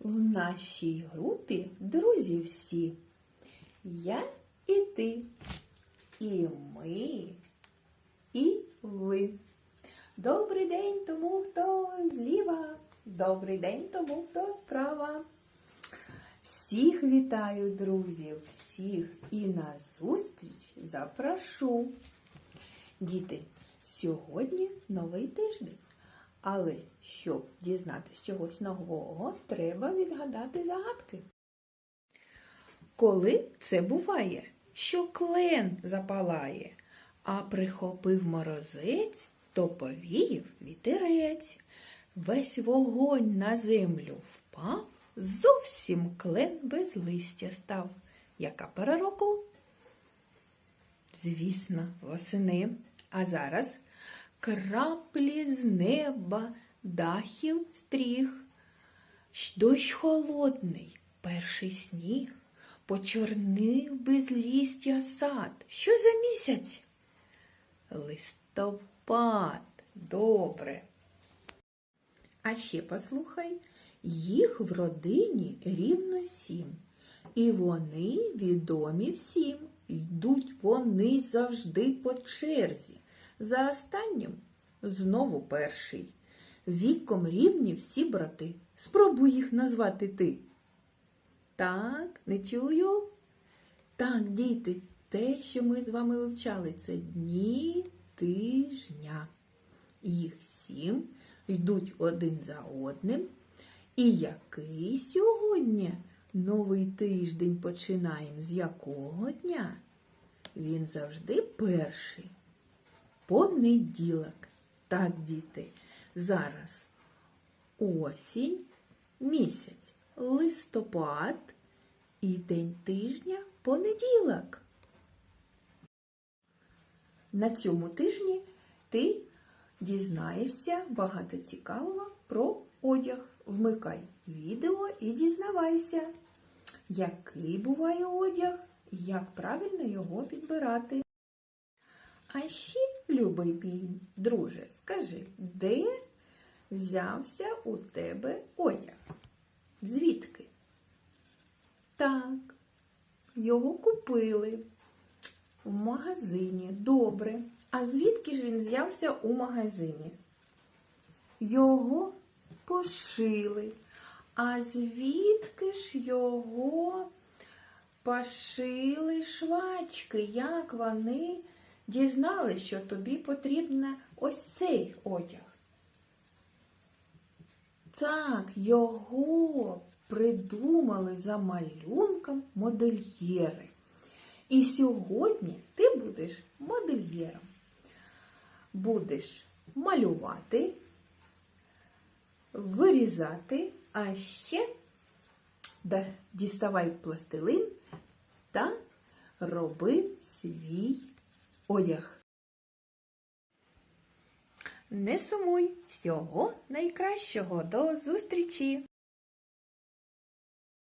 В нашій групі друзі всі. Я і ти, і ми, і ви. Добрий день тому, хто зліва. Добрий день тому, хто справа. Всіх вітаю, друзів, всіх і на зустріч запрошу. Діти, сьогодні новий тиждень. Але щоб дізнатися чогось нового, треба відгадати загадки. Коли це буває, що клен запалає, а прихопив морозець, то повіяв вітерець. Весь вогонь на землю впав, зовсім клен без листя став. Яка пора року? Звісно, восени. А зараз краплі з неба, дахів стріх. Дощ холодний, перший сніг, почорнив без лістя сад. Що за місяць? Листопад. Добре. А ще послухай, їх в родині рівно сім. І вони відомі всім. Йдуть вони завжди по черзі. За останнім знову перший. Віком рівні всі брати. Спробуй їх назвати ти. Так, не чую. Так, діти, те, що ми з вами вивчали, це дні тижня. Їх сім йдуть один за одним. І який сьогодні новий тиждень починаємо? З якого дня? Він завжди перший. Понеділок. Так, діти, зараз осінь, місяць, листопад і день тижня понеділок. На цьому тижні ти дізнаєшся багато цікавого про одяг. Вмикай відео і дізнавайся, який буває одяг і як правильно його підбирати. А ще, любий мій друже, скажи, де взявся у тебе одяг? Звідки? Так, його купили в магазині. Добре. А звідки ж він взявся у магазині? Його пошили. А звідки ж його пошили швачки? Як вони дізнали, що тобі потрібен ось цей одяг? Так, його придумали за малюнком модельєри. І сьогодні ти будеш модельєром. Будеш малювати, вирізати, а ще діставай пластилин та роби свій одяг. Не сумуй, всього найкращого. До зустрічі!